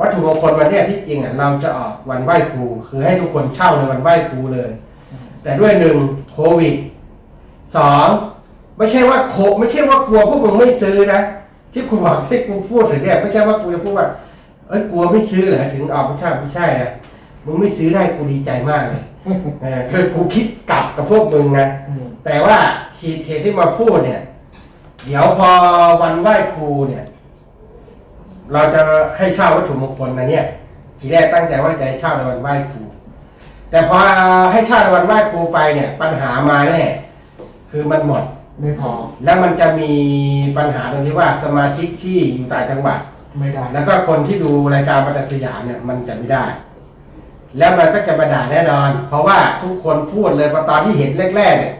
วัตถุมงคลวันเนี้ยที่จริงอะเราจะออกวันไหว้ครู คือให้ทุกคนเช่าในวันไหว้ครูเลย แต่ด้วยหนึ่งโควิดสองไม่ใช่ว่าโคไม่ใช่ว่ากลัวพวกมึงไม่ซื้อนะที่คุณบอกที่กูพูดถึงเนี่ยไม่ใช่ว่ากูจะพูดว่าเอ้ยกลัวไม่ซื้อเหรอถึงออกไม่ใช่ไม่ใช่นะมึงไม่ซื้อได้กูดีใจมากเลยเออคือกูคิดกลับกับพวกมึงนะอืมแต่ว่าทีเทที่มาพูดเนี่ย เดี๋ยวพอวันไหว้ครูเนี่ย เราจะให้เช่าวัตถุมงคลนะเนี่ยทีแรกตั้งใจว่าจะให้เช่าในวันไหว้ครู แต่พอให้เช่าในวันไหว้ครูไปเนี่ย ปัญหามาแน่คือมันหมดไม่พอ แล้วมันจะมีปัญหาตรงที่ว่าสมาชิกที่อยู่ต่างจังหวัดไม่ได้ แล้วก็คนที่ดูรายการปัตสยามเนี่ยมันจะไม่ได้ แล้วมันก็จะมาด่าแน่นอน เพราะว่าทุกคนพูดเลยพอตอนที่เห็นแรกๆเนี่ย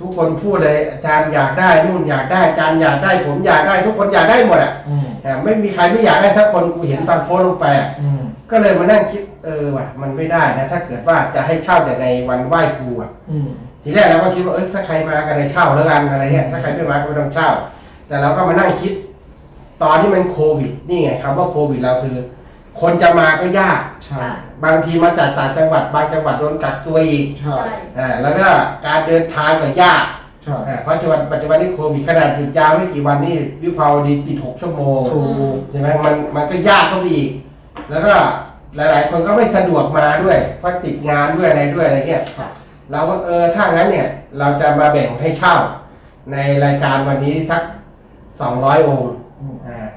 ทุกคนพูดเลยอาจารย์อยากได้นู่นอยากได้อาจารย์อยากได้ผมอยากได้ ทุกคนอยากได้หมดอะอืมแต่ไม่มีใครไม่อยากได้ถ้าคนกูเห็นตอนโพสต์ลงไปอะอืมก็เลยมานั่งคิดเออว่ะมันไม่ได้นะถ้าเกิดว่าจะให้เช่าแต่ในวันไหว้ครูอะ อืม ทีแรกเราก็คิดว่าเอ้ยถ้าใครมากันในเช่าแล้วกันอะไรเงี้ยถ้าใครไม่มาก็ไม่ต้องเช่า แต่เราก็มานั่งคิด ตอนที่มันโควิด นี่ไงคำว่าโควิดเราคือ คนจะมาก็ยาก ใช่บางทีมาจากต่างจังหวัด บางจังหวัดโดนกักตัวอีกใช่ใช่ อ่าแล้วก็การเดินทางก็ยากใช่ อ่าเพราะปัจจุบันปัจจุบันนี้โควิดขนาดหยุดยาวไม่กี่วันนี่วิภาวดีติดหกชั่วโมงถูก ใช่ไหมมันมันก็ยากเข้าไปอีก แล้วก็หลาย ๆ คนก็ไม่สะดวกมาด้วย เพราะติดงานด้วยอะไรด้วยอะไรเงี้ยครับเราก็เออถ้างั้นเนี่ย เราจะมาแบ่งให้เช่า ในรายการวันนี้สักสองร้อยองค์อืมอ่า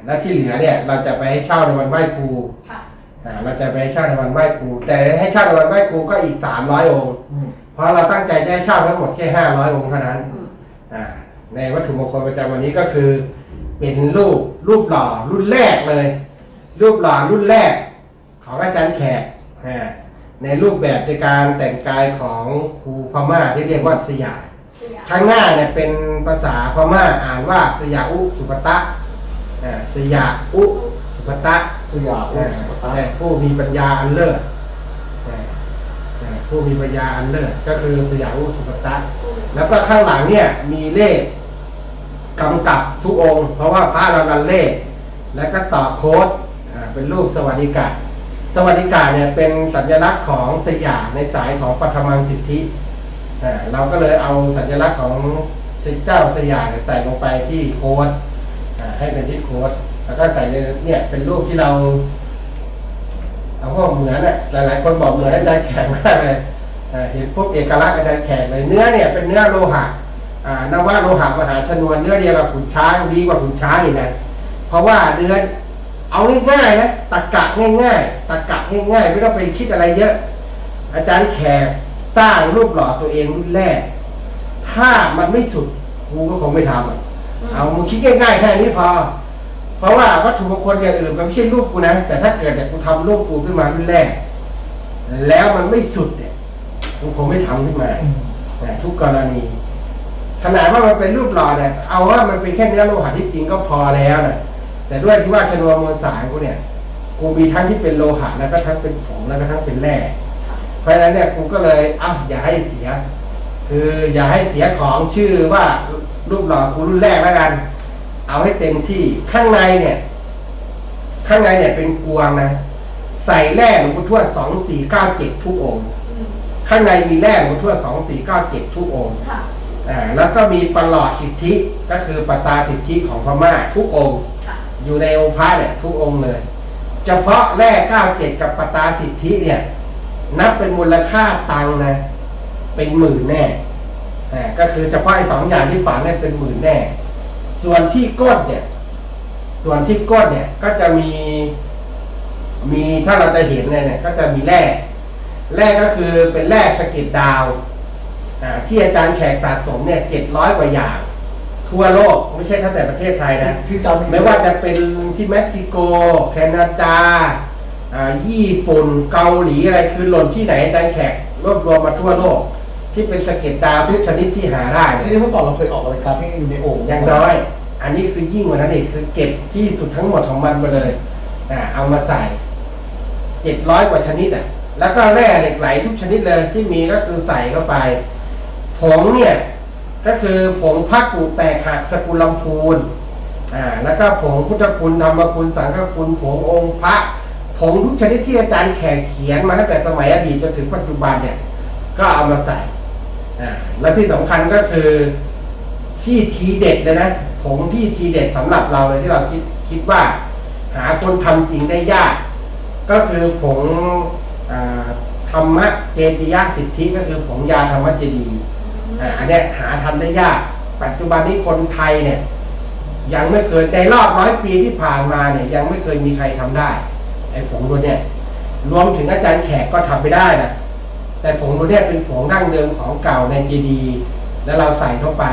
แล้วที่เหลือเนี่ยเราจะไปให้เช่าในวันไหว้ครูค่ะ อ่าเราจะไปให้เช่าในวันไหว้ครู แต่ให้เช่าในวันไหว้ครูก็อีกสามร้อยองค์ อืมเพราะเราตั้งใจจะให้เช่าทั้งหมดแค่ห้าร้อยองค์เท่านั้น อืม อ่าในวัตถุมงคลประจำวันนี้ก็คือ เป็นรูปรูปหล่อรุ่นแรกเลย รูปหล่อรุ่นแรกของอาจารย์แขกอ่าในรูปแบบในการแต่งกายของครูพม่าที่เรียกว่าสยามสยามข้างหน้าเนี่ยเป็นภาษาพม่าอ่านว่าสยาอุสุปตะ อ่าสยาอุสุปตะสยามอ่าสุปตะแต่ผู้มีปัญญาอันเลิศอ่าอ่าผู้มีปัญญาอันเลิศก็คือสยาอุสุปตะแล้วก็ข้างหลังเนี่ยมีเลขกำกับทุกองค์ เพราะว่าพระเรานันเลข แล้วก็ต่อโค้ดอ่าเป็นรูปสวัสดิกาสวัสดิกาเนี่ยเป็นสัญลักษณ์ของสยามในสายของปัทมังสิทธิอ่าเราก็เลยเอาสัญลักษณ์ของสิทธิเจ้าสยามเนี่ยใส่ลงไปที่โค้ดอ่า ให้เป็นที่โค้ดแล้วก็ใส่ในเนี่ยเป็นรูปที่เราเอาพวกเหมือนอะหลายๆคนบอกเหมือนอาจารย์แขกมากเลยเห็นปุ๊บเอกลักษณ์อาจารย์แขกเลยเนื้อเนี่ยเป็นเนื้อโลหะอ่าโลหะมหาชนวนเนื้อเดียวกับขุนช้างดีกว่าขุนช้างอีกนะเพราะว่าเนื้อเอาง่ายๆนะตะกะง่ายๆตะกะง่ายๆไม่ต้องไปคิดอะไรเยอะ อาจารย์แขกสร้างรูปหล่อตัวเองรุ่นแรก ถ้ามันไม่สุดกูก็คงไม่ทำอะ เอามึงคิดง่ายๆแค่นี้พอ เพราะว่าวัตถุมงคลอย่างอื่นมันไม่ใช่รูปกูนะ แต่ถ้าเกิดแต่กูทำรูปกูขึ้นมารุ่นแรก แล้วมันไม่สุดเนี่ยกูคงไม่ทำขึ้นมาอืมนะทุกกรณี ขนาดว่ามันเป็นรูปหล่อเนี่ยเอาว่ามันเป็นแค่เนื้อโลหะที่จริงก็พอแล้วนะแต่ด้วยที่ว่าชนวนมวลสารกูเนี่ยกูมีทั้งที่เป็นโลหะแล้วก็ทั้งเป็นผงแล้วก็ทั้งเป็นแร่เพราะฉะนั้นเนี่ยกูก็เลยอ้าวอย่าให้เสีย คืออย่าให้เสียของชื่อว่า รูปหล่อกูรุ่นแรกแล้วกัน เอาให้เต็มที่ข้างในเนี่ย ข้างในเนี่ยเป็นกวงนะ ใส่แร่หลวงพ่อทวดสองสี่เก้าเจ็ดทุกองค์อืมข้างในมีแร่หลวงพ่อทวดสองสี่เก้าเจ็ดทุกองค์ค่ะอ่าแล้วก็มีประหลอดสิทธิก็คือปตาสิทธิของพม่าทุกองค์ค่ะอยู่ในองค์พระเนี่ยทุกองค์เลย เฉพาะแร่เก้าเจ็ดกับปตาสิทธิเนี่ย นับเป็นมูลค่าตังค์นะ เป็นหมื่นแน่ อ่าก็คือเฉพาะไอ้สองอย่างที่ฝังเนี่ยเป็นหมื่นแน่ ส่วนที่ก้นเนี่ย ส่วนที่ก้นเนี่ยก็จะมี มีถ้าเราจะเห็นเนี่ยเนี่ยก็จะมีแร่แร่ก็คือเป็นแร่สะเก็ดดาวอ่าที่อาจารย์แขกสะสมเนี่ยเจ็ดร้อยกว่าอย่าง ทั่วโลกไม่ใช่แค่แต่ประเทศไทยนะที่จำไม่ว่าจะเป็นที่เม็กซิโก แคนาดาอ่าญี่ปุ่นเกาหลีอะไรคือหล่นที่ไหนอาจารย์แขกรวบรวมมาทั่วโลก ที่เป็นสะเก็ดดาวทุกชนิดที่หาได้ ที่เนี่ยเมื่อก่อนเราเคยออกรายการที่อยู่ในโอ่งอย่างน้อย อันนี้คือยิ่งกว่านั้นอีกคือเก็บที่สุดทั้งหมดของมันมาเลยอ่าเอามาใส่เจ็ดร้อยกว่าชนิดอะ แล้วก็แร่เหล็กไหลทุกชนิดเลยที่มีก็คือใส่เข้าไป ผงเนี่ย ก็คือผงพักกูแตกหักสกุลลำพูนอ่าแล้วก็ผงพุทธคุณธรรมคุณสังฆคุณผงองค์พระผผงทุกชนิดที่อาจารย์แขกเขียนมาตั้งแต่สมัยอดีตจนถึงปัจจุบันเนี่ย ก็เอามาใส่อ่า และที่สำคัญก็คือที่ทีเด็ดเลยนะผงที่ทีเด็ดสำหรับเราเลยที่เราคิดคิดว่า หาคนทำจริงได้ยาก ก็คือผงอธรรมะเจติยสิทธิก็คือผงยาธรรมะเจดีอันนี้หาทำได้ยาก ปัจจุบันนี้คนไทยเนี่ย ยังไม่เคยในรอบร้อยปีที่ผ่านมาเนี่ย ยังไม่เคยมีใครทำได้ไอ้ผงตัวเนี้ยรวมถึงอาจารย์แขกก็ทำไม่ได้นะ แต่ผงตัวเนี้ยเป็นผงดั้งเดิมของเก่าในเจดีย์แล้วเราใส่เข้าไป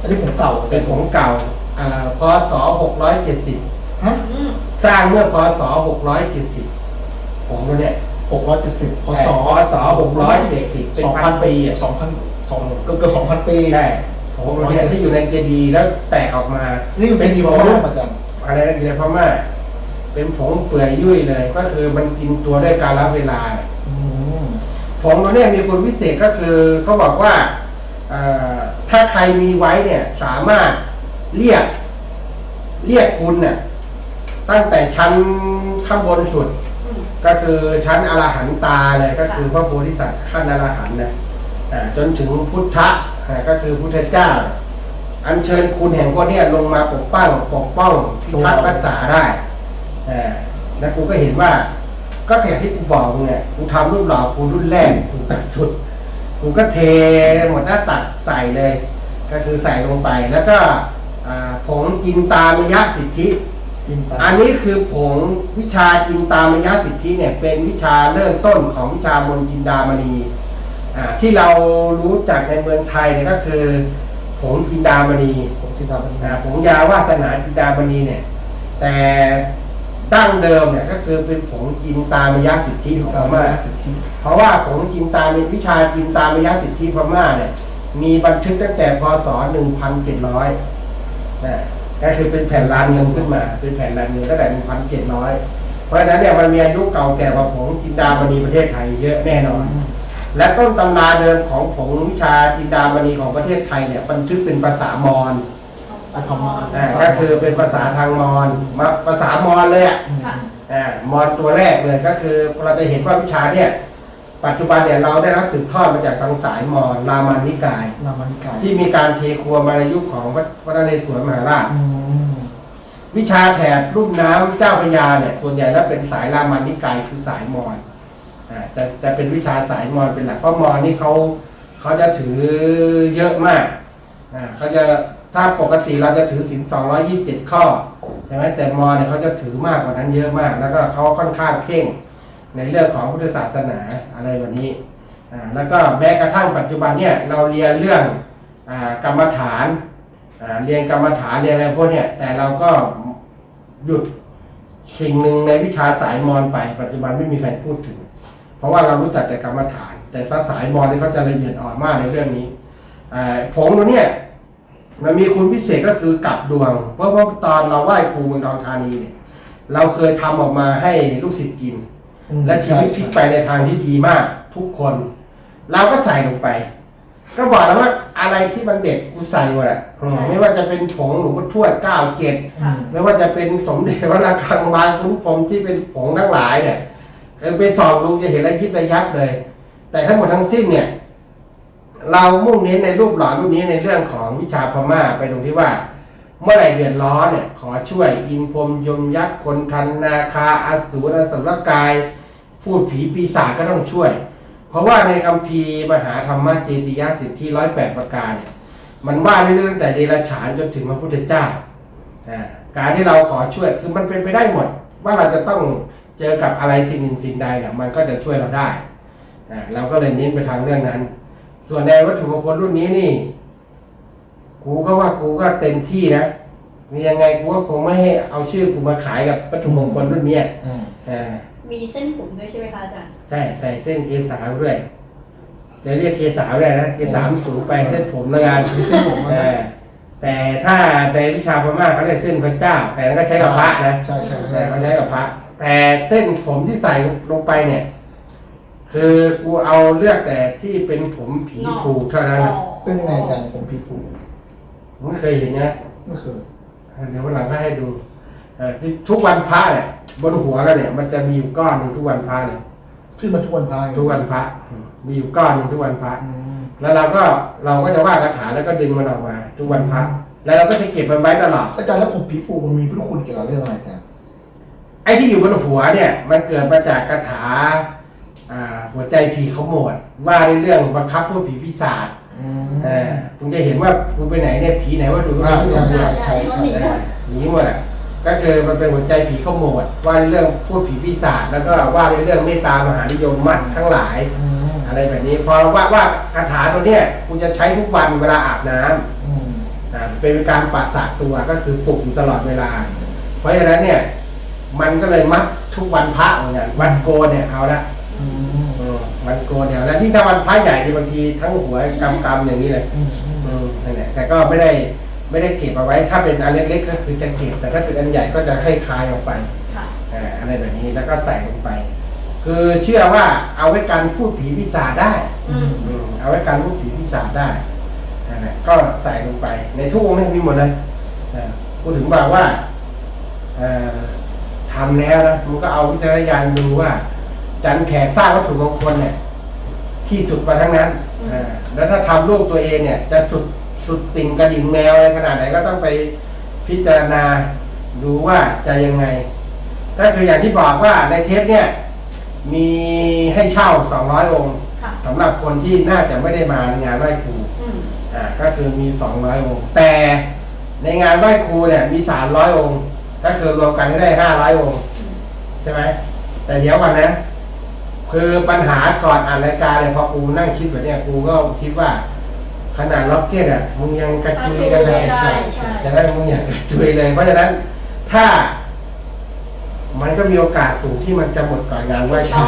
อันนี้ผมเก่าเป็นผงเก่าอ่าพศหกร้อยเจ็ดสิบฮะอืมสร้างเมื่อพศหกร้อยเจ็ดสิบผงตัวเนี้ยหกร้อยเจ็ดสิบพศพศหกร้อยเจ็ดสิบเป็นสองพัพันนปีปีอะสองพันสองเกือบเกือบสองพันปี ใช่ผงตัวเนี้ยที่อยู่ในเจดีย์แล้วแตกออกมานี่อยู่เป็เป็นนผกี่งพม่าอาจารย์อะไรนะอยู่ในพม่าเป็นผงเปื่อยยุ่ยเลย ก็คือมันกินตัวด้วยการละเวลาอืม ผงตัวเนี้ยมีคุณวิเศษก็คือเขาบอกว่าเอ่อถ้าใครมีไว้เนี่ยสามารถเรียกเรียกคุณเนี่ยตั้งแต่ชั้นข้างบนสุดอืมก็คือชั้นอรหันตาเลยก็คือพระโพธิสัตว์ขั้นอรหันต์นะอ่าจนถึงพุทธะอ่าก็คือพุทธเจ้า อัญเชิญคุณแห่งพวกเนี้ยลงมาปกป้องปกป้องพิทักษ์รักษาได้อ่าแล้วกูก็เห็นว่า ก็อย่างที่กูบอกมึงไงกูทำรุ่นหล่อกูรุ่นแรกกูตัดสุดกูก็เทหมดหน้าตัดใส่เลย ก็คือใส่ลงไปแล้วก็อ่าผงกินตามยะสิทธิกินตาอันนี้คือผงวิชาจินตามยสิทธิเนี่ยเป็นวิชาเริ่มต้นของวิชามนต์จินดามณีอ่าที่เรารู้จักในเมืองไทยเนี่ยก็คือผงจินดามณีผมกินตาเป็นอ่าผงยาวาสนาจินดามณีเนี่ยแต่ ดั้งเดิมเนี่ยก็คือเป็นผงจินตามยสิทธิของพตาม่ามาสิทธิเพราะว่าผงจินตามวิชาจินตามยสิทธิพม่าเนี่ยมีบันทึกตั้งแต่พศ 1,700นะก็คือเป็นแผ่นลานเงินขึ้นมา เป็นแผ่นลานเงินตั้งแต่ 1,700 เพราะฉะนั้นเนี่ยมันมีอายุเก่าแก่กว่าผงจินดามณีประเทศไทยเยอะแน่นอน และต้นตำราเดิมของผงวิชาจินดามณีของประเทศไทยเนี่ยบันทึกเป็นภาษามอญ เป็นพม่าอ่าก็คือเป็นภาษาทางมอญมาภาษามอญเลยอะอืมค่ะอ่ามอนตัวแรกเลยก็คือเราจะเห็นว่าวิชาเนี่ย ปัจจุบันเนี่ยเราได้รับสืบทอดมาจากทางสายมอญรามันนิกาย นามันไก่ที่มีการเทครัวมาในยุคของวัดพระนเรศวรมหาราช อืมวิชาแถบรุ่มน้ำเจ้าพระยาเนี่ยส่วนใหญ่แล้วเป็นสายรามันนิกายคือสายมอญอ่าจะจะเป็นวิชาสายมอญเป็นหลักเพราะมอญนี่เขาเขาจะถือเยอะมากอ่าเขาจะ ถ้าปกติเราจะถือศีลสองร้อยี่สิบเจ็ดข้อใช่ไหมแต่มอเนี่ยเขาจะถือมากกว่านั้นเยอะมาก แล้วก็เขาค่อนข้างเข่งในเรื่องของพุทธศาสนาอะไรแบบนี้อ่าแล้วก็แม้กระทั่งปัจจุบันเนี่ยเราเรียนเรื่องอากรรมฐานอ่าเรียนกรรมฐานเรียนอะไรพวกเนี้ยแต่เราก็หยุดสิ่งหนึ่งในวิชาสายมอญไป ปัจจุบันไม่มีใครพูดถึง เพราะว่าเรารู้จักแต่กรรมฐาน แต่สายมอญนี่เขาจะละเอียดอ่อนมากในเรื่องนี้อ่าผงตัวเนี้ย มันมีคุณพิเศษก็คือกลับดวง เพราะว่าตอนเราไหว้ครูเมืองทองธานีเนี่ย เราเคยทำออกมาให้ลูกศิษย์กินอืมและชีวิตพลิกไปในทางที่ดีมากทุกคน เราก็ใส่ลงไป ก็บอกแล้วว่าอะไรที่มันเด็ดกูใส่หมดอะอืมไม่ว่าจะเป็นผงหลวงพ่อทวดเก้าเจ็ดอืมไม่ว่าจะเป็นสมเด็จพระราคังบางคุ้มพรหมที่เป็นผงทั้งหลายเนี่ยเออไปส่องดูจะเห็นอะไรยิบระยับเลย แต่ทั้งหมดทั้งสิ้นเนี่ย เรามุ่งเน้นในรูปหล่อรูปนี้ในเรื่องของวิชาพม่าไปตรงที่ว่า เมื่อไหร่เดือดร้อนเนี่ยขอช่วยอินพรมยมยักษ์คนทันนาคาอสูรอสรกาย พูดผีปีศาจก็ต้องช่วย เพราะว่าในคัมภีร์มหาธรรมเจติยสิทธิร้อยแปดประการเนี่ยมันว่าในเรื่องตั้งแต่เดรัจฉานจนถึงพระพุทธเจ้าอ่าการที่เราขอช่วยคือมันเป็นไปได้หมด ว่าเราจะต้องเจอกับอะไรสิ่งหนึ่งสิ่งใดเนี่ยมันก็จะช่วยเราได้เราก็เลยเน้นไปทางเรื่องนั้น ส่วนในวัตถุมงคลรุ่นนี้นี่ กูก็ว่ากูก็เต็มที่นะมียังไงกูก็คงไม่ให้เอาชื่อกูมาขายกับวัตถุมงคลรุ่นเนี้ยอืมอ่ามีเส้นผมด้วยใช่ไหมคะอาจารย์ ใช่ใส่เส้นเกสาด้วย จะเรียกเกสาได้นะเกสามสูงไปเส้นผมละงานมีเส้นผมมาเอได้อแต่ถ้าในวิชาพม่าเขาเรียกเส้นพระเจ้า แต่นั้นก็ใช้กับพระนะ ใช่ใช่แต่ใช่เขาใช้กับพระ แต่เส้นผมที่ใส่ลงไปเนี่ย คือกูเอาเลือกแต่ที่เป็นผมผีผูกเท่านั้นนะเป็นยังไงอาจารย์ผมพี่ผูมึงเคยเห็นนะไม่เคยเดี๋ยววันหลังก็ให้ดูเออที่ทุกวันพระเนี่ยบนหัวเราเนี่ยมันจะมีอยู่ก้อนหนึ่งทุกวันพระเลย ขึ้นมาทุกวันพายทุกวันพระอืมมีอยู่ก้อนหนึ่งทุกวันพระ อืมแล้วเราก็เราก็จะว่าคาถาแล้วก็ดึงมันออกมา ทุกวันพระแล้วเราก็จะเก็บมันไว้ตลอด อาจารย์แล้วผมผีผูกมันมีพุทธคุณเกี่ยวกับเรื่องอะไรอาจารย์ไอ้ที่อยู่บนหัวเนี่ย มันเกิดมาจากคาถาอ่า หัวใจผีขโมด ว่าในเรื่องบังคับพวกผีปีศาจอืมเออคุณจะเห็นว่าคุณไปไหนเนี่ยผีไหนว่าดูก็อ่าผีใช่ขโมดใช่เขาหนีหมดหนีหมดอะก็คือมันเป็นหัวใจผีขโมดว่าในเรื่องพูดผีปีศาจแล้วก็ว่าในเรื่องเมตตามหานิยมมัดทั้งหลายอืมอะไรแบบนี้พอเราว่าว่าคาถาตัวเนี้ยคุณจะใช้ทุกวันเวลาอาบน้ำอืมอ่าเป็นการปัสสะตัวก็คือปลุกอยู่ตลอดเวลา เพราะฉะนั้นเนี่ย มันก็เลยมัดทุกวันพระเหมือนกันวันโกนเนี่ยเอาละ อืมอืมวันโกนเนี่ยเอาละยิ่งถ้าวันพระใหญ่ที่บางทีทั้งหัวกำกำๆอย่างนี้เลยอืมอืมนั่นแหละแต่ก็ไม่ได้ไม่ได้เก็บเอาไว้ ถ้าเป็นอันเล็กๆก็คือจะเก็บ แต่ถ้าเป็นอันใหญ่ก็จะให้คลายออกไป ค่ะ อ่าอะไรแบบนี้แล้วก็ใส่ลงไป คือเชื่อว่าเอาไว้กันพูดผีปีศาจได้อืม อืมเอาไว้กันพูดผีปีศาจได้นั่นแหละก็ใส่ลงไป ในทุกองค์เนี่ยมีหมดเลยอ่าพูดถึงบอกว่าเอ่อทำแล้วนะมันก็เอาวิจารณญาณดูว่า จันแขกสร้างวัตถุมงคลเนี่ยที่สุดมาทั้งนั้นอ่าแล้วถ้าทำรูปตัวเองเนี่ย จะสุดสุดติ่งกระดิ่งแมวอะไรขนาดไหนก็ต้องไปพิจารณาดูว่าจะยังไง ก็คืออย่างที่บอกว่าในเทปเนี่ย มีให้เช่า200องค์ค่ะสำหรับคนที่น่าจะไม่ได้มาในงานไหว้ครูอืมอ่าก็คือมี200องค์ แต่ในงานไหว้ครูเนี่ย มี300องค์ ก็คือรวมกันให้ได้500องค์ ใช่ไหมแต่เดี๋ยวก่อนนะ คือปัญหาก่อนอ่านรายการเนี่ยพอกูนั่งคิดแบบเนี้ยกูก็คิดว่า ขนาดล็อกเก็ตอะมึงยังกระจุยกันเลยใช่ใช่ จะได้มึงอยากกระจุยเลย เพราะฉะนั้นถ้า มันก็มีโอกาสสูงที่มันจะหมดก่อนงานไหว้คใช่รู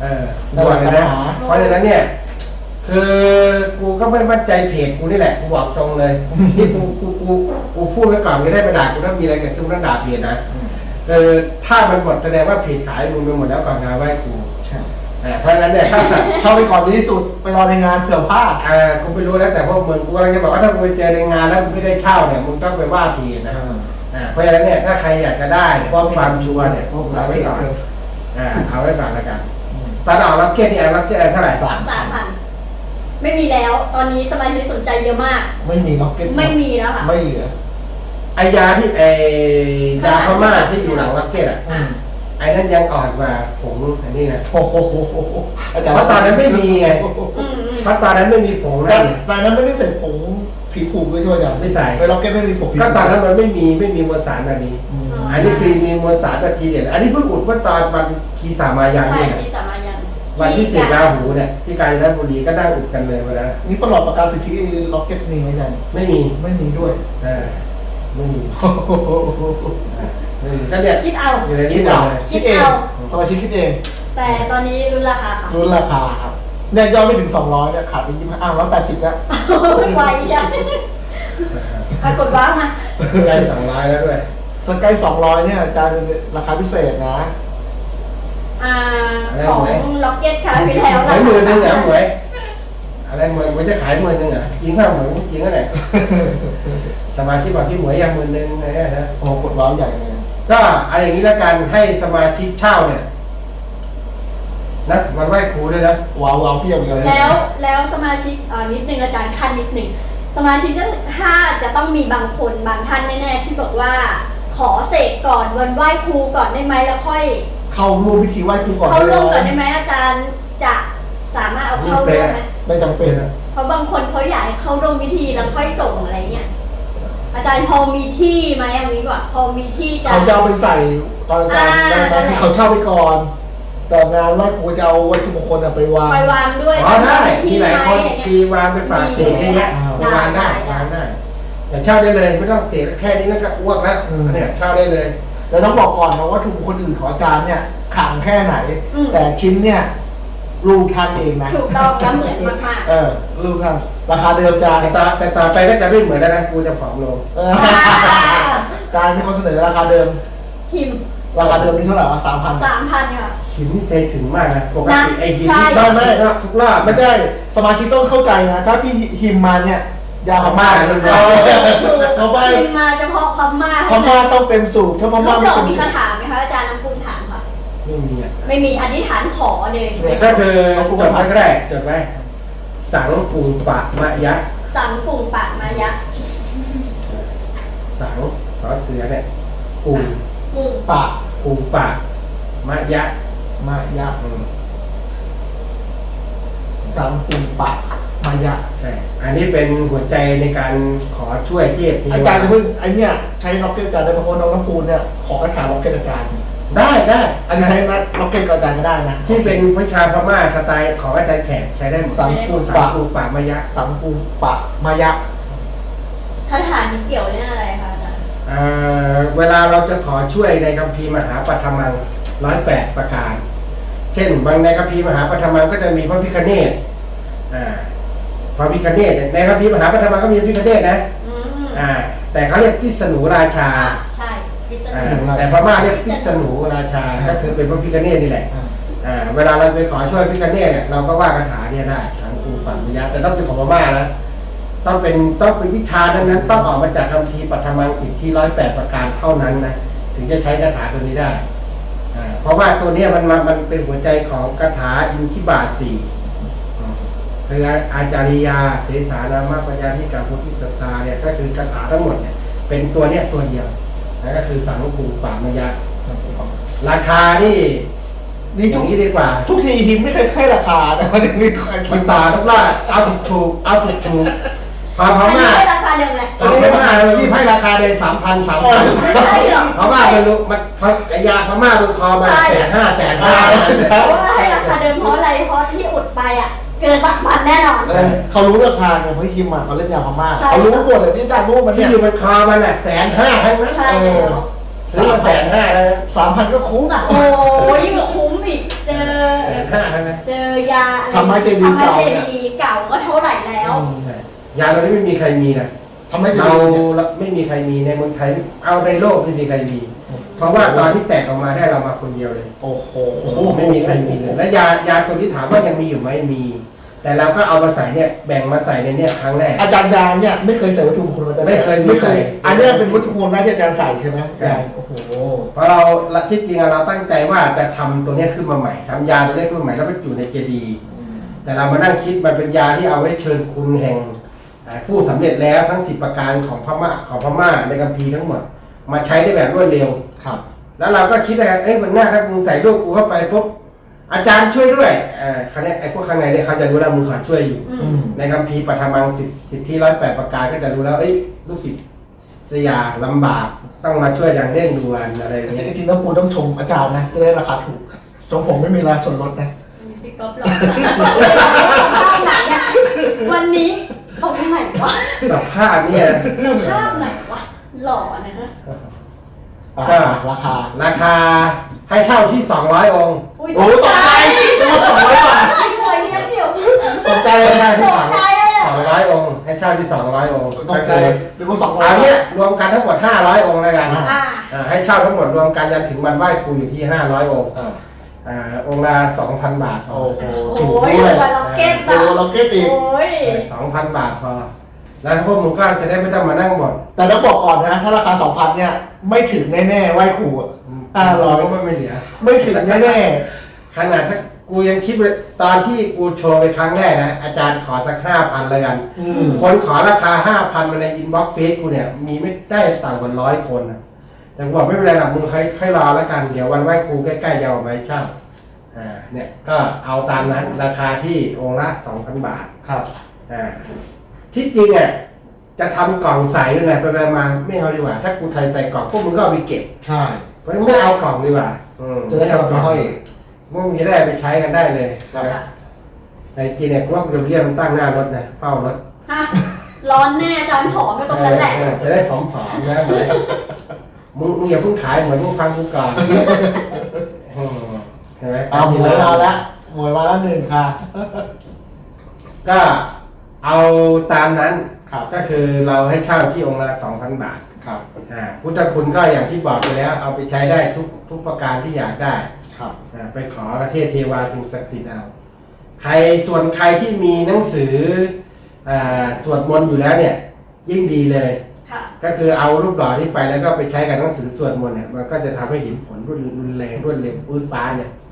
เออแต่บอว่ากเลปัยญนะหาเพราะฉะนั้นเนี่ย คือกูก็ไม่มั่นใจเพจกูนี่แหละกูบอกตรงเลยนี่กูกูกูกูพูดไว้ก่อนไม่ได้ไปด่ากูถ้ามีอะไรเกิดขึ้นต้องด่าเพจนะ เออถ้ามันหมดแสดงว่าเพจขายมึงไปหมดแล้วก่อนงานไหว้ครูใช่ อ่าเพราะฉะนั้นเนี่ยถ้าเข้าไปก่อนดีที่สุดไปรอในงานเผื่อพลาด อ่ากูไม่รู้แล้วแต่พวกมึงกูกำลังจะบอกว่าถ้ามึงไปเจอในงานแล้วมึงไม่ได้เช่าเนี่ยมึงต้องไปว่าเพจนะอ่าเพราะฉะนั้นเนี่ยถ้าใครอยากจะได้เนี่ยความชัวร์เนี่ยเอาไว้ก่อนอ่าเอาไว้ก่อนแล้วกันตอนเอาล็อกเก็ตนี่เอาล็อกเก็ตเท่าไหร่สามสามพันไม่มีแล้ว ตอนนี้สมาชิกสนใจเยอะมาก ไม่มีล็อกเก็ตไม่มีแล้วค่ะไม่เหลือไอยาที่ไอยาพม่าที่อยู่หลังล็อกเก็ตอะอืมไอ้นั่นยังอ่อนกว่าผงอันนี้นะโอ้โหอาจารย์เพราะตอนนั้นไม่มีไงอืมอืมเพราะตอนนั้นไม่มีผงแต่นั่นแต่นั้นไม่ได้ใส่ผงผีผูกด้วยใช่ไหมอาจารย์ไม่ใส่ในล็อกเก็ตไม่มีผงผีก็ตอนนั้นมันไม่มีไม่มีมวลสารอันนี้ อืมอันนี้คือมีมวลสารนาทีเดียวอันนี้เพิ่งอุดเมื่อตอนวันคีสามายังใช่เนี่ยนะที่สามายังวันที่เสกราหูเนี่ยที่กาญจนบุรีก็นั่งอุดกันเลยวันนั้นนี่ประหลอดประกาศสิทธิล็อกเก็ตมีไหมอาจารย์ไม่มีไม่มีด้วยเออไม่มี ไม่มีก็เนี่ยคิดเอา อยู่ในนี้คิดหมดเอาเลยคิดเองสมาชิกคิดเองแต่ตอนนี้รุนราคาค่ะรุ่นราคาครับเนี่ยยอดไม่ถึง200เนี่ยขาดไปยี่สิบอ้าวร้อยแปดสิบแล้วไวใช่ปรากฏว่ามาใกล้สองร้อยแล้วด้วยถ้าใกล้200เนี่ยอาจารย์ราคาพิเศษนะอ่าของล็อกเก็ตค่ะพี่แล้วหวยหมื่นหนึงเหรอหวยอะไรหมื่นหวยจะขายหมื่นหนึงเหรอจริงเปล่าหวยจริงก็ไหนสมาชิกบอกที่หวยยังหมื่นหนึงไงนะโอ้กดว้าวใหญ่เลย ก็อะไรอย่างนี้แล้วกันให้สมาชิกเช่าเนี่ยนะมันไหว้ครูด้วยนะว้าวว้าวเพียบเลยแล้วแล้วสมาชิกอ่านิดนึงอาจารย์ขั้นนิดนึงสมาชิกจะถ้าจะต้องมีบางคนบางท่านแน่ๆที่บอกว่า ขอเสกก่อนวันไหว้ครูก่อนได้ไหมแล้วค่อย เข้าร่วมพิธีไหว้ครูก่อนเข้าร่วมก่อนได้ได้ไหมไหมอาจารย์จะสามารถเอาเข้าร่วมไหมไม่จำเป็นอะเพราะบางคนเขาอยากให้เข้าร่วมพิธีแล้วค่อยส่งอะไรเงี้ย อาจารย์พอมีที่ไหมเอางี้ดีกว่าพอมีที่จะ เขาจะเอาไปใส่ตอนกลางอ่า ได้ไหมนั่นแหละคือเขาเช่าไปก่อน แต่งานไหว้ครูจะเอาวัตถุมงคลอะไปวาง ไปวางด้วยอ๋อได้ที่มีหลายคนไหมอะไรปีเงี้ยวางไปฝากเสกเยอะแยะอ่าไปวางได้วางได้แต่เช่าได้เลยไม่ต้องเสกแค่นี้ก็อ้วกแล้วเนี่ยเช่าได้เลย แต่ต้องบอกก่อนนะว่าถุงคนอื่นของอาจารย์เนี่ยขลังแค่ไหน อืม แต่ชิ้นเนี่ย รูปท่านเองนะ ถูกต้องแล้วเหมือนมากเออรูปท่านราคาเดิมจานแต่ต่อแต่ต่อไปก็จะไม่เหมือนแล้วนะกูจะผอมลงเออจานมีคนเสนอราคาเดิมๆหิมราคาเดิมนี่เท่าไหร่วะสามพัน สามพันค่ะ หินนี่ใจถึงมากนะปกติไอ้หินใช่ที่ไม่ไม่ ทุกรอบไม่ใช่สมาชิกต้องเข้าใจนะ ถ้าพี่หิมมาเนี่ย ยาพม่าเออพม่ากินมาเฉพาะพม่าพม่าต้องเต็มสูตรถ้าพลูม่ากดไม่อกเต็มมีสูคาตรถาไหมคะอาจารย์น้ำปูนถามค่ะไม่มีอะ ไม่มีอธิษฐานขอเลยใช่ไหมก็คือจดไว้ก็ได้จดไว้สังปูปะมะยะ สังปุ่งปะมายักษ์สังสอเสือเนี่ยปูปุ่งปะปูปะมะยะมายะอืมสังปุปะมายะ ใช่อันนี้เป็นหัวใจในการขอช่วยเทพเทอาวจารย์จะเพิ่งไอเนี่ยใช้ล็อกเก็ตอาจารย์ได้เพราะว่าน้องน้ำปูนเนี่ยขอกระถางล็อกเก็ตอาจารย์ ได้ได้อันนี้ใช้นะล็อกเก็ตกับอาจารย์ก็ได้นะที่เป็นวิชาพม่าสไตล์ของอาจารย์แขกใช้ได้หมดสังปูสังปะปูปะมะยะสังปุปะมายะคาถานี้เกี่ยวเรื่องอะไรคะอาจารย์เอ่อเวลาเราจะขอช่วยในคัมภีร์มหาปัทมังร้อยแปดประการ เช่น บางในคัมภีร์มหาปัทมังก็จะมีพระพิคเนตอ่าพระพิคเนตในคัมภีร์มหาปัทมังก็มีพระพิคเนตนะอืมอ่าแต่เขาเรียกพิษณุราชาอ่าใช่ พิจารอ่าณาแต่พม่าเรียกพิษณุราชา ก็คือเป็นพระพิคเนตนี่แหละอ่าอ่าเวลาเราไปขอช่วยพิคเนตเนี่ยเราก็ว่าคาถาเนี่ยได้สังคูปัญญาแต่ต้องเป็นของพม่านะต้องเป็นต้องเป็นวิชานั้นนั้น ต้องออกมาจากคัมภีร์ปัทมังสิทธิร้อยแปดประการเท่านั้นนะถึงจะใช้คาถาตัวนี้ได้อ่าเพราะว่าตัวเนี้ยมันมามันเป็นหัวใจของคาถาอินทิบาทสี่อืมคืออาจาริยาเสสานามะปัญญาธิการพุทธิสตาเนี่ยก็คือคาถาทั้งหมดเนี่ยเป็นตัวเนี้ยตัวเดียว นั่นก็คือสังคูปามยะราคานี่นี่อทุย่ากงนี้ดีกว่าทุกทีหิมไม่เคยให้ราคานะมันยังมีใครมันตาทุกล่าเอาถูกถูกเอาถูกถูกพอพอันนี้ม่าให้ราคาเดิมเลยพอพม่าเราที่ให้ราคาเลยสามพันสามพัน ไม่ใช่หรอกพม่าไม่รู้มันพไอยาพม่ามันคอมาใช่แสนห้าแสนห้า เพราะว่าให้ราคาเดิมเพราะอะไรเพราะที่อุดไปอะ เกินสักพันแน่นอน เออเขารู้ราคาไงเพราะหิมอะเขาเล่นยาพม่าใช่ เขารู้หมดเลยที่อาจารย์รู้มันที่เนี่ยอยู่บนคอมันอะแสนห้าทั้งนั้นใช่แล้วซื้อมาแสนห้าแล้วนะสามพันก็คุ้มโอ้ยยิ่งกว่าคุ้มอีกเจอ แสนห้าทั้งนั้นเจอยาอะไรทำไมเจดีย์เก่าทำไมเนี่ยเจดีย์เก่าก็เท่าไหร่แล้ว ยาตัวนี้ไม่มีใครมีนะทำไมจะเราดีเนี่ยไม่มีใครมีในเมืองไทย เอาในโลกไม่มีใครมี เพราะว่าตอนที่แตกออกมาได้เรามาคนเดียวเลย โอ้โหโอ้โหไม่มีใครมีเลยแล้วยายาตัวที่ถามว่ายังมีอยู่ไหมมี แต่เราก็เอามาใส่เนี่ยแบ่งมาใส่ในเนี่ยครั้งแรก อาจารย์ดาเนี่ยไม่เคยใส่วัตถุมงคลอาจารย์ไม่เคยไม่เคยไม่เคยอันเนี้ยเป็นวัตถุมงคลแรกที่อาจารย์ใส่ใช่ไหมใช่โอ้โหเพราะเราที่จริงอะเราตั้งใจว่าจะทำตัวเนี้ยขึ้นมาใหม่ทำยาตัวเนี้ยขึ้นมาใหม่แล้วไปอยู่ในเจดีย์แต่เรามานั่งคิดมันเป็นยาที่เอาไว้เชิญคุณแห่งอ่าผู้สำเร็จแล้วทั้งสิบประการของพม่าของพม่าในกัมพีร์ทั้งหมด มาใช้ได้แบบรวดเร็ว ครับ แล้วเราก็คิดนะครับเอ้ยมันน่าถ้ามึงใส่รูปกูเข้าไปปุ๊บอาจารย์ช่วยด้วยอ่าคราวเนี้ยไอ้พวกข้างในเนี่ยเขาจะรู้แล้วมึงขอช่วยอยู่ อือืมมในคำพีร์ปัทมังสิทสิทธิร้อยแปดประการก็จะรู้แล้ว เอ้ยลูกศิษย์สยาลำบากต้องมาช่วยอย่างเร่งด่วนอะไรอย่างจเงี้ยริงๆแล้วปูต้องชมอาจารย์นะจะได้ราคาถูกชมผมไม่มีราส่วนลดนะ พี่ก๊อฟหรอภาพไหนอะวันนี้ตรงไหนวะสภาพเนี่ย ภาพไหนวะ หล่อนะฮะอ่าก็ราคา ราคาให้เช่าที่ 200 องค์อุ้ยโอ้ตกใจนึกว่าสองร้อยบาทไอ้หวยเลี้ยงเดี่ยวตกใจเลยนะตกใจเลยอะ200องค์ให้เช่าที่ 200 องค์ตกใจนึกว่าสองร้อยเอาเนี้ยรวมกันทั้งหมด 500 องค์แล้วกันอ่าอ่าอ่าให้เช่าทั้งหมดรวมกันยันถึงวันไหว้ครูอยู่ที่ 500 องค์อ่าอ่าองค์ละ2,000 บาทพอโอ้โหโอ้ถูกยด้วยตัวล็อกเก็ตโอ้อะล็อกเก็ตอีกโอ้ยสองพันบาทพอ แล้วพวกมึงก็จะได้ไม่ต้องมานั่งบ่นแต่ต้องบอกก่อนนะ ถ้าราคาสองพันเนี่ย ไม่ถึงแน่ๆไหว้ครูอะห้าร้อยก็ไม่เหลือ ไม่ถึงแน่ขนาดถ้ากูยังคิดว่าตอนที่กูโชว์ไปครั้งแรกนะ อาจารย์ขอสักห้าพันเลยกัน ๆอืมคนขอราคาห้าพันมาในอินบ็อกซ์เฟซกูเนี่ย มีไม่ได้ต่างกว่าร้อยคนนะแต่กูบอกไม่เป็นไรหรอกมึงค่อยค่อยรอแล้วกัน เดี๋ยววันไหว้ครูใกล้ๆจะเอามาให้เช่าอ่าเนี่ยก็เอาตามนั้นราคาที่องค์ละสองพันบาท ครับ อ่า ที่จริงอะจะทำกล่องใส่ด้วยนะไปไปมาไม่เอาดีกว่า ถ้ากูไทยใส่กล่องพวกมึงก็เอาไปเก็บใช่ เพราะไม่เอากล่องดีกว่าอืมจะได้เอาไปห้อยมึงจะได้ไปใช้กันได้เลยครับแต่จริงเนี่ยกูว่ากูจะเรียกมันตั้งหน้ารถนะเฝ้ารถฮะร้อนแน่อาจารย์ผอมไปตรงนั้นแหละ เออจะได้ผอมๆนะเหมือนมึงมึงอย่าเพิ่งขายเหมือนมึงฟังกูก่อนอืมใช่ไหม เอาหมวยมาแล้วหมวยมาแล้วหนึ่งค่ะ ก็ เอาตามนั้นครับก็คือเราให้เช่าที่องค์ละสองพันบาทครับอ่าพุทธคุณก็อย่างที่บอกไปแล้ว เอาไปใช้ได้ทุกทุกประการที่อยากได้ครับอ่าไปขอประเทศเทวาสิ่งศักดิ์สิทธิ์เอาใครส่วนใครที่มีหนังสือเอ่อสวดมนต์อยู่แล้วเนี่ย ยิ่งดีเลย ค่ะ ก็คือเอารูปหล่อที่ไปแล้วก็ไปใช้กับหนังสือสวดมนต์เนี่ยมันก็จะทำให้เห็นผลรุนรุนแรงรวดเร็วปื้นป้าดเนี่ยอ